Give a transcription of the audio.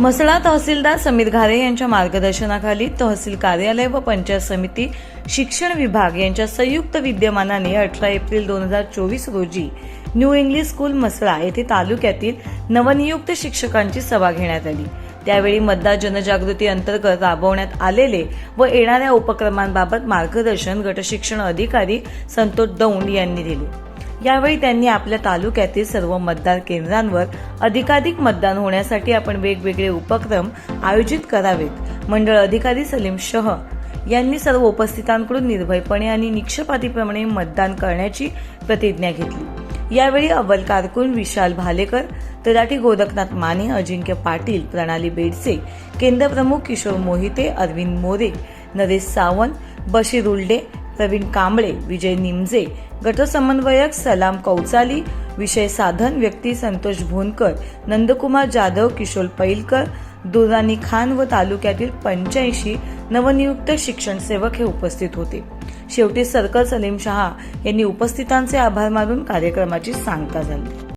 म्हसळा तहसीलदार समीर घारे यांच्या मार्गदर्शनाखाली तहसील कार्यालय व पंचायत समिती शिक्षण विभाग यांच्या संयुक्त विद्यमानाने अठरा एप्रिल दोन हजार चोवीस रोजी न्यू इंग्लिश स्कूल म्हसळा येथे तालुक्यातील नवनियुक्त शिक्षकांची सभा घेण्यात आली. त्यावेळी मतदार जनजागृती अंतर्गत राबवण्यात आलेले व येणाऱ्या उपक्रमांबाबत मार्गदर्शन गटशिक्षण अधिकारी संतोष दौंड यांनी दिले. यावेळी त्यांनी आपल्या तालुक्यातील सर्व मतदार केंद्रांवर अधिकाधिक मतदान होण्यासाठी आपण वेगवेगळे उपक्रम आयोजित करावेत. मंडळ अधिकारी सलीम शह यांनी सर्व उपस्थितांकडून निर्भयपणे आणि निक्षपातीप्रमाणे मतदान करण्याची प्रतिज्ञा घेतली. यावेळी अव्वल कारकून विशाल भालेकर तलाठी गोरखनाथ माने अजिंक्य पाटील प्रणाली बेडसे केंद्रप्रमुख किशोर मोहिते अरविंद मोरे नरेश सावंत बशीर उल्डे प्रवीण कांबळे विजय निमजे गटसमन्वयक सलाम कौचाली विषय साधन व्यक्ती संतोष भोनकर नंदकुमार जाधव किशोर पैलकर दुरानी खान व तालुक्यातील पंच्याऐंशी नवनियुक्त शिक्षण सेवक हे उपस्थित होते. शेवटी सर्कल सलीम शहा यांनी उपस्थितांचे आभार मानून कार्यक्रमाची सांगता झाली.